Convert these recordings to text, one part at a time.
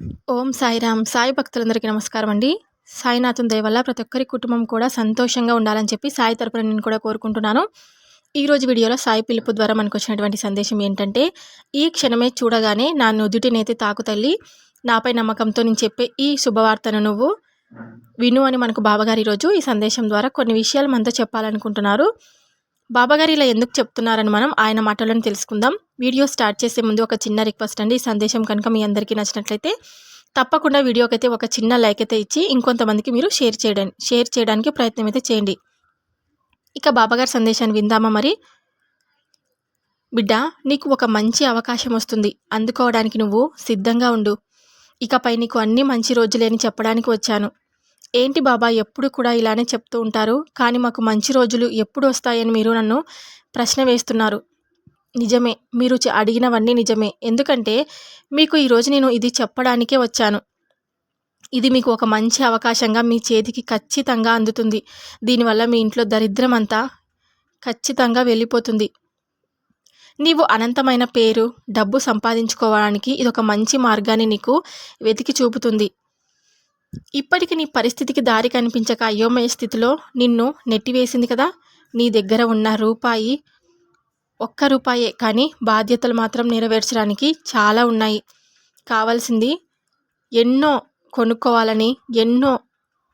ఓం సాయిరామ్. సాయి భక్తులందరికీ నమస్కారం అండి. సాయినాథం దయ వల్ల ప్రతి ఒక్కరి కుటుంబం కూడా సంతోషంగా ఉండాలని చెప్పి సాయి తరపున నేను కూడా కోరుకుంటున్నాను. ఈరోజు వీడియోలో సాయి పిలుపు ద్వారా మనకు వచ్చినటువంటి సందేశం ఏంటంటే ఈ క్షణమే చూడగానే నా నుదుటినైతే తాకు తల్లి నాపై నమ్మకంతో నేను చెప్పే ఈ శుభవార్తను నువ్వు విను అని మనకు బాబాగారు ఈరోజు ఈ సందేశం ద్వారా కొన్ని విషయాలు మనతో చెప్పాలనుకుంటున్నారు. బాబాగారు ఇలా ఎందుకు చెప్తున్నారని మనం ఆయన మాటలను తెలుసుకుందాం. వీడియో స్టార్ట్ చేసే ముందు ఒక చిన్న రిక్వెస్ట్ అండి. ఈ సందేశం కనుక మీ అందరికీ నచ్చినట్లయితే తప్పకుండా వీడియోకైతే ఒక చిన్న లైక్ అయితే ఇచ్చి ఇంకొంతమందికి మీరు షేర్ చేయడం షేర్ చేయడానికి ప్రయత్నం అయితే చేయండి. ఇక బాబాగారి సందేశాన్ని విందామా మరి? బిడ్డ నీకు ఒక మంచి అవకాశం వస్తుంది. అందుకోవడానికి నువ్వు సిద్ధంగా ఉండు. ఇకపై నీకు అన్ని మంచి రోజులేని చెప్పడానికి వచ్చాను. ఏంటి బాబా ఎప్పుడు కూడా ఇలానే చెప్తూ ఉంటారు? కానీ మాకు మంచి రోజులు ఎప్పుడు వస్తాయని మీరు నన్ను ప్రశ్న వేస్తున్నారు. నిజమే మీరు అడిగినవన్నీ నిజమే. ఎందుకంటే మీకు ఈరోజు నేను ఇది చెప్పడానికే వచ్చాను. ఇది మీకు ఒక మంచి అవకాశంగా మీ చేతికి ఖచ్చితంగా అందుతుంది. దీనివల్ల మీ ఇంట్లో దరిద్రం అంతా ఖచ్చితంగా వెళ్ళిపోతుంది. నీవు అనంతమైన పేరు డబ్బు సంపాదించుకోవడానికి ఇది ఒక మంచి మార్గాన్ని నీకు వెతికి చూపుతుంది. ఇప్పటికి నీ పరిస్థితికి దారి కనిపించక అయోమయ స్థితిలో నిన్ను నెట్టివేసింది కదా. నీ దగ్గర ఉన్న రూపాయి ఒక్క రూపాయే కానీ బాధ్యతలు మాత్రం నెరవేర్చడానికి చాలా ఉన్నాయి. కావాల్సింది ఎన్నో కొనుక్కోవాలని ఎన్నో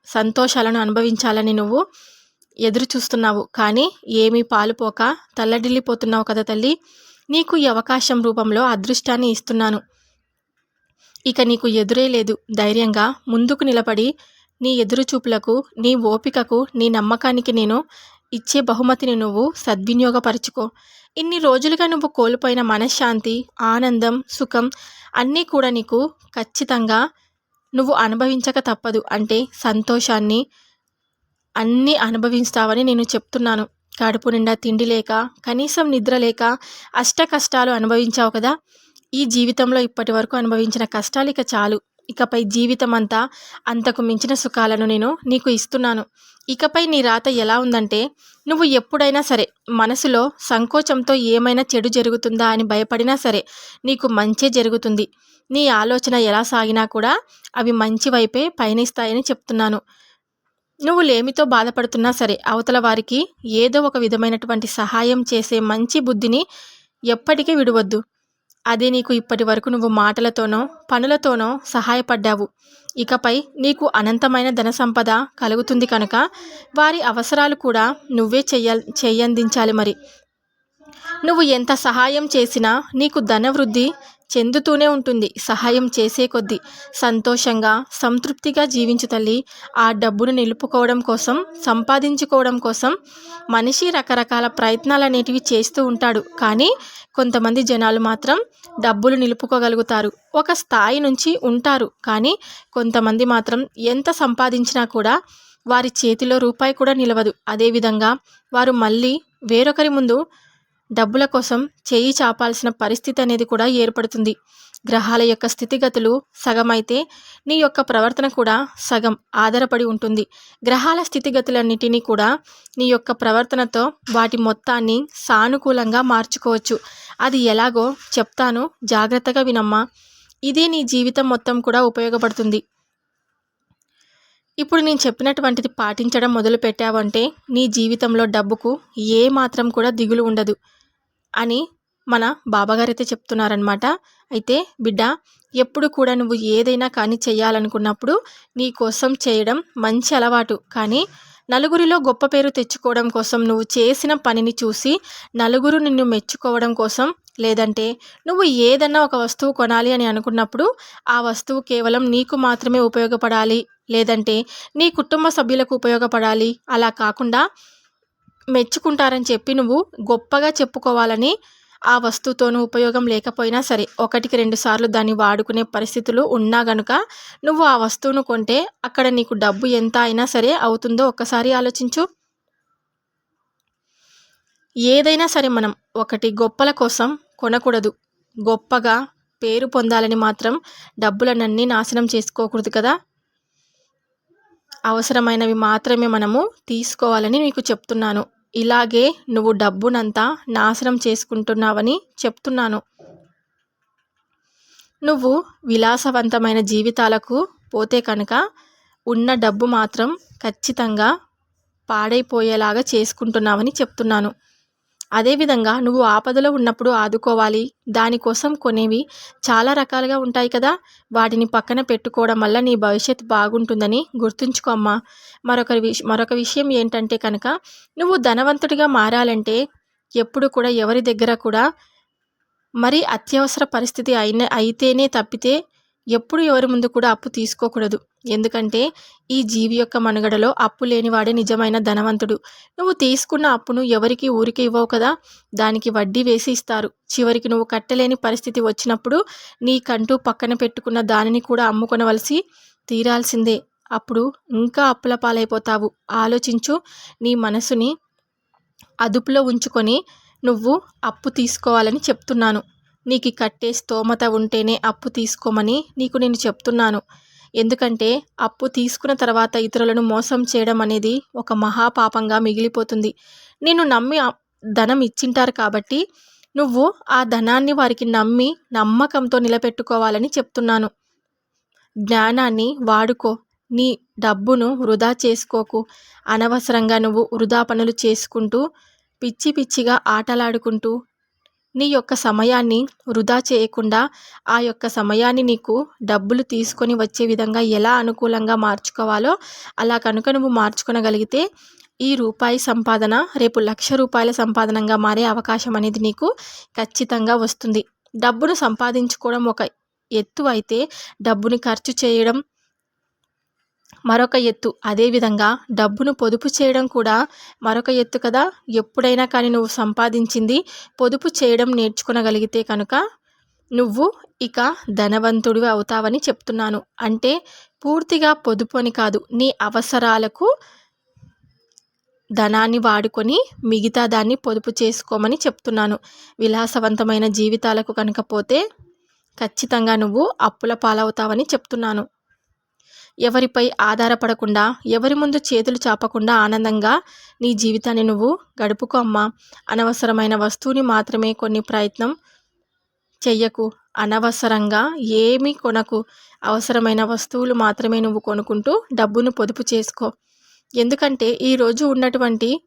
సంతోషాలను అనుభవించాలని నువ్వు ఎదురు చూస్తున్నావు కానీ ఏమీ పాలుపోక తల్లడిల్లిపోతున్నావు కదా తల్లి. నీకు ఈ అవకాశం రూపంలో అదృష్టాన్ని ఇస్తున్నాను. ఇక నీకు ఎదురే లేదు. ధైర్యంగా ముందుకు నిలబడి నీ ఎదురుచూపులకు నీ ఓపికకు నీ నమ్మకానికి నేను ఇచ్చే బహుమతిని నువ్వు సద్వినియోగపరచుకో. ఇన్ని రోజులుగా నువ్వు కోల్పోయిన మనశ్శాంతి ఆనందం సుఖం అన్నీ కూడా నీకు ఖచ్చితంగా నువ్వు అనుభవించక తప్పదు. అంటే సంతోషాన్ని అన్నీ అనుభవిస్తావని నేను చెప్తున్నాను. కడుపు నిండా తిండి లేక కనీసం నిద్ర లేక అష్ట కష్టాలు అనుభవించావు కదా? ఈ జీవితంలో ఇప్పటి వరకు అనుభవించిన కష్టాలు ఇక చాలు. ఇకపై జీవితం అంతా అంతకు మించిన సుఖాలను నేను నీకు ఇస్తున్నాను. ఇకపై నీ రాత ఎలా ఉందంటే నువ్వు ఎప్పుడైనా సరే మనసులో సంకోచంతో ఏమైనా చెడు జరుగుతుందా అని భయపడినా సరే నీకు మంచే జరుగుతుంది. నీ ఆలోచన ఎలా సాగినా కూడా అవి మంచి వైపే పయనిస్తాయని చెప్తున్నాను. నువ్వు లేమితో బాధపడుతున్నా సరే అవతల వారికి ఏదో ఒక విధమైనటువంటి సహాయం చేసే మంచి బుద్ధిని ఎప్పటికీ విడవద్దు. అదే నీకు ఇప్పటి వరకు నువ్వు మాటలతోనో పనులతోనో సహాయపడ్డావు. ఇకపై నీకు అనంతమైన ధన సంపద కలుగుతుంది కనుక వారి అవసరాలు కూడా నువ్వే చెయ్య చెయ్యందించాలి మరి. నువ్వు ఎంత సహాయం చేసినా నీకు ధనవృద్ధి చెందుతూనే ఉంటుంది. సహాయం చేసే కొద్దీ సంతోషంగా సంతృప్తిగా జీవించు తల్లి ఆ డబ్బును నిలుపుకోవడం కోసం సంపాదించుకోవడం కోసం మనిషి రకరకాల ప్రయత్నాలు అనేటివి చేస్తూ ఉంటాడు. కానీ కొంతమంది జనాలు మాత్రం డబ్బులు నిలుపుకోగలుగుతారు. ఒక స్థాయి నుంచి ఉంటారు. కానీ కొంతమంది మాత్రం ఎంత సంపాదించినా కూడా వారి చేతిలో రూపాయి కూడా నిలవదు. అదేవిధంగా వారు మళ్ళీ వేరొకరి ముందు డబ్బుల కోసం చేయి చాపాల్సిన పరిస్థితి అనేది కూడా ఏర్పడుతుంది. గ్రహాల యొక్క స్థితిగతులు సగమైతే నీ యొక్క ప్రవర్తన కూడా సగం ఆధారపడి ఉంటుంది. గ్రహాల స్థితిగతులన్నిటినీ కూడా నీ యొక్క ప్రవర్తనతో వాటి మొత్తాన్ని సానుకూలంగా మార్చుకోవచ్చు. అది ఎలాగో చెప్తాను. జాగ్రత్తగా వినమ్మా. ఇది నీ జీవితం మొత్తం కూడా ఉపయోగపడుతుంది. ఇప్పుడు నేను చెప్పినటువంటిది పాటించడం మొదలు పెట్టావంటే నీ జీవితంలో డబ్బుకు ఏ మాత్రం కూడా దిగులు ఉండదు. అని మన బాబాగారు అయితే చెప్తున్నారనమాట అయితే బిడ్డ ఎప్పుడు కూడా నువ్వు ఏదైనా కానీ చేయాలనుకున్నప్పుడు నీ కోసం చేయడం మంచి అలవాటు. కానీ నలుగురిలో గొప్ప పేరు తెచ్చుకోవడం కోసం నువ్వు చేసిన పనిని చూసి నలుగురు నిన్ను మెచ్చుకోవడం కోసం లేదంటే నువ్వు ఏదన్నా ఒక వస్తువు కొనాలి అని అనుకున్నప్పుడు ఆ వస్తువు కేవలం నీకు మాత్రమే ఉపయోగపడాలి. లేదంటే నీ కుటుంబ సభ్యులకు ఉపయోగపడాలి. అలా కాకుండా మెచ్చుకుంటారని చెప్పి నువ్వు గొప్పగా చెప్పుకోవాలని ఆ వస్తువుతోనూ ఉపయోగం లేకపోయినా సరే ఒకటికి రెండు సార్లు దాన్ని వాడుకునే పరిస్థితులు ఉన్నా గనుక నువ్వు ఆ వస్తువును కొంటే అక్కడ నీకు డబ్బు ఎంత అయినా సరే అవుతుందో ఒక్కసారి ఆలోచించు. ఏదైనా సరే మనం ఒకటి గొప్పల కోసం కొనకూడదు. గొప్పగా పేరు పొందాలని మాత్రం డబ్బులనన్నీ నాశనం చేసుకోకూడదు కదా. అవసరమైనవి మాత్రమే మనము తీసుకోవాలని మీకు చెప్తున్నాను. ఇలాగే నువ్వు డబ్బునంతా నాశనం చేసుకుంటున్నావని చెప్తున్నాను. నువ్వు విలాసవంతమైన జీవితాలకు పోతే కనుక ఉన్న డబ్బు మాత్రం ఖచ్చితంగా పాడైపోయేలాగా చేసుకుంటున్నావని చెప్తున్నాను. అదేవిధంగా నువ్వు ఆపదలో ఉన్నప్పుడు ఆదుకోవాలి. దానికోసం కొనేవి చాలా రకాలుగా ఉంటాయి కదా. వాటిని పక్కన పెట్టుకోవడం వల్ల నీ భవిష్యత్ బాగుంటుందని గుర్తుంచుకోమ్మా మరొక విష మరొక విషయం ఏంటంటే కనుక నువ్వు ధనవంతుడిగా మారాలంటే ఎప్పుడు కూడా ఎవరి దగ్గర కూడా మరి అత్యవసర పరిస్థితి అయిన అయితేనే తప్పితే ఎప్పుడు ఎవరి ముందు కూడా అప్పు తీసుకోకూడదు. ఎందుకంటే ఈ జీవి యొక్క మనుగడలో అప్పు లేనివాడే నిజమైన ధనవంతుడు. నువ్వు తీసుకున్న అప్పును ఎవరికి ఊరికి ఇవ్వవు కదా? దానికి వడ్డీ వేసి ఇస్తారు. చివరికి నువ్వు కట్టలేని పరిస్థితి వచ్చినప్పుడు నీకంటూ పక్కన పెట్టుకున్న దానిని కూడా అమ్ముకొనవలసి తీరాల్సిందే. అప్పుడు ఇంకా అప్పుల పాలైపోతావు. ఆలోచించు నీ మనసుని అదుపులో ఉంచుకొని నువ్వు అప్పు తీసుకోవాలని చెప్తున్నాను. నీకు కట్టే స్తోమత ఉంటేనే అప్పు తీసుకోమని నీకు నేను చెప్తున్నాను. ఎందుకంటే అప్పు తీసుకున్న తర్వాత ఇతరులను మోసం చేయడం అనేది ఒక మహాపాపంగా మిగిలిపోతుంది. నేను నమ్మి ధనం ఇచ్చింటారు కాబట్టి నువ్వు ఆ ధనాన్ని వారికి నమ్మి నమ్మకంతో నిలబెట్టుకోవాలని చెప్తున్నాను. జ్ఞానాన్ని వాడుకో. నీ డబ్బును వృధా చేసుకోకు. అనవసరంగా నువ్వు వృధా పనులు చేసుకుంటూ పిచ్చి పిచ్చిగా ఆటలాడుకుంటూ నీ యొక్క సమయాన్ని వృధా చేయకుండా ఆ యొక్క సమయాన్ని నీకు డబ్బులు తీసుకొని వచ్చే విధంగా ఎలా అనుకూలంగా మార్చుకోవాలో అలా కనుక నువ్వు మార్చుకునగలిగితే ఈ రూపాయి సంపాదన రేపు లక్ష రూపాయల సంపాదనంగా మారే అవకాశం అనేది నీకు ఖచ్చితంగా వస్తుంది. డబ్బును సంపాదించుకోవడం ఒక ఎత్తు అయితే డబ్బుని ఖర్చు చేయడం మరొక ఎత్తు. అదేవిధంగా డబ్బును పొదుపు చేయడం కూడా మరొక ఎత్తు కదా. ఎప్పుడైనా కానీ నువ్వు సంపాదించింది పొదుపు చేయడం నేర్చుకునగలిగితే కనుక నువ్వు ఇక ధనవంతుడివి అవుతావని చెప్తున్నాను. అంటే పూర్తిగా పొదుపు అని కాదు. నీ అవసరాలకు ధనాన్ని వాడుకొని మిగతా దాన్ని పొదుపు చేసుకోమని చెప్తున్నాను. విలాసవంతమైన జీవితాలకు కనుక పోతే ఖచ్చితంగా నువ్వు అప్పుల పాలవుతావని చెప్తున్నాను. ఎవరిపై ఆధారపడకుండా ఎవరి ముందు చేతులు చాపకుండా ఆనందంగా నీ జీవితాన్ని నువ్వు గడుపుకో అమ్మా. అనవసరమైన వస్తువుని మాత్రమే కొన్ని ప్రయత్నం చెయ్యకు. అనవసరంగా ఏమీ కొనకు. అవసరమైన వస్తువులు మాత్రమే నువ్వు కొనుక్కుంటూ డబ్బును పొదుపు చేసుకో. ఎందుకంటే ఈరోజు ఉన్నటువంటి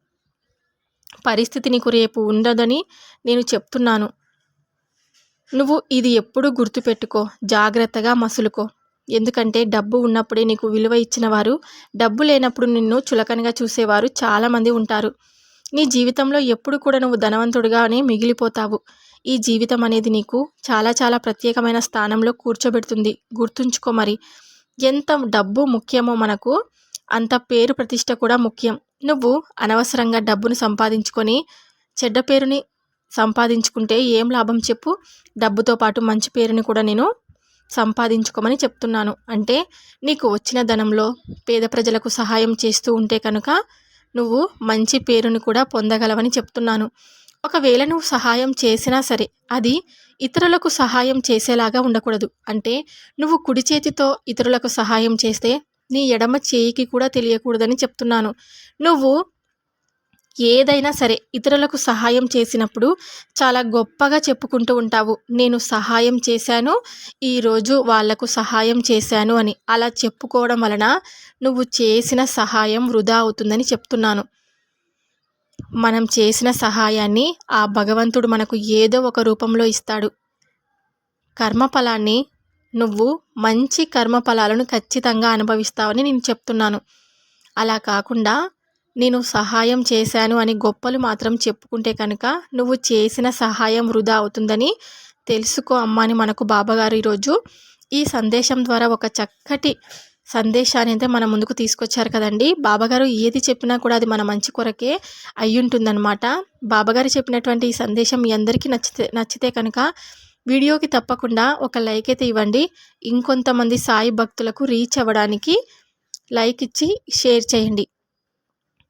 పరిస్థితి నీకు రేపు ఉండదని నేను చెప్తున్నాను. నువ్వు ఇది ఎప్పుడు గుర్తుపెట్టుకో. జాగ్రత్తగా మసులుకో. ఎందుకంటే డబ్బు ఉన్నప్పుడే నీకు విలువ ఇచ్చినవారు డబ్బు లేనప్పుడు నిన్ను చులకనగా చూసేవారు చాలామంది ఉంటారు. నీ జీవితంలో ఎప్పుడు కూడా నువ్వు ధనవంతుడిగానే మిగిలిపోతావు. ఈ జీవితం అనేది నీకు చాలా చాలా ప్రత్యేకమైన స్థానంలో కూర్చోబెడుతుంది. గుర్తుంచుకో మరి ఎంత డబ్బు ముఖ్యమో మనకు అంత పేరు ప్రతిష్ట కూడా ముఖ్యం. నువ్వు అనవసరంగా డబ్బును సంపాదించుకొని చెడ్డ పేరుని సంపాదించుకుంటే ఏం లాభం చెప్పు? డబ్బుతో పాటు మంచి పేరుని కూడా నేను సంపాదించుకోమని చెప్తున్నాను. అంటే నీకు వచ్చిన ధనంలో పేద ప్రజలకు సహాయం చేస్తూ ఉంటే కనుక నువ్వు మంచి పేరుని కూడా పొందగలవని చెప్తున్నాను. ఒకవేళ నువ్వు సహాయం చేసినా సరే అది ఇతరులకు సహాయం చేసేలాగా ఉండకూడదు. అంటే నువ్వు కుడి చేతితో ఇతరులకు సహాయం చేస్తే నీ ఎడమ చేయికి కూడా తెలియకూడదని చెప్తున్నాను. నువ్వు ఏదైనా సరే ఇతరులకు సహాయం చేసినప్పుడు చాలా గొప్పగా చెప్పుకుంటూ ఉంటావు. నేను సహాయం చేశాను ఈరోజు వాళ్ళకు సహాయం చేశాను అని. అలా చెప్పుకోవడం వలన నువ్వు చేసిన సహాయం వృధా అవుతుందని చెప్తున్నాను. మనం చేసిన సహాయాన్ని ఆ భగవంతుడు మనకు ఏదో ఒక రూపంలో ఇస్తాడు. కర్మఫలాన్ని నువ్వు మంచి కర్మఫలాలను ఖచ్చితంగా అనుభవిస్తావని నేను చెప్తున్నాను. అలా కాకుండా నేను సహాయం చేశాను అని గొప్పలు మాత్రం చెప్పుకుంటే కనుక నువ్వు చేసిన సహాయం వృధా అవుతుందని తెలుసుకో అమ్మ అని మనకు బాబాగారు ఈరోజు ఈ సందేశం ద్వారా ఒక చక్కటి సందేశాన్ని అయితే మన ముందుకు తీసుకొచ్చారు కదండి. బాబాగారు ఏది చెప్పినా కూడా అది మన మంచి కొరకే అయి ఉంటుందన్నమాట బాబాగారు చెప్పినటువంటి ఈ సందేశం మీ అందరికీ నచ్చితే నచ్చితే కనుక వీడియోకి తప్పకుండా ఒక లైక్ అయితే ఇవ్వండి. ఇంకొంతమంది సాయి భక్తులకు రీచ్ అవ్వడానికి లైక్ ఇచ్చి షేర్ చేయండి.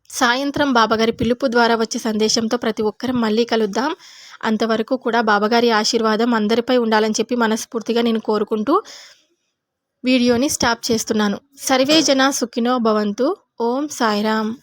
సాయంత్రం బాబాగారి పిలుపు ద్వారా వచ్చే సందేశంతో ప్రతి ఒక్కరం మళ్ళీ కలుద్దాం. అంతవరకు కూడా బాబాగారి ఆశీర్వాదం అందరిపై ఉండాలని చెప్పి మనస్ఫూర్తిగా నేను కోరుకుంటూ వీడియోని స్టాప్ చేస్తున్నాను. సర్వే జన సుఖినో భవంతు. ఓం సాయిరామ్.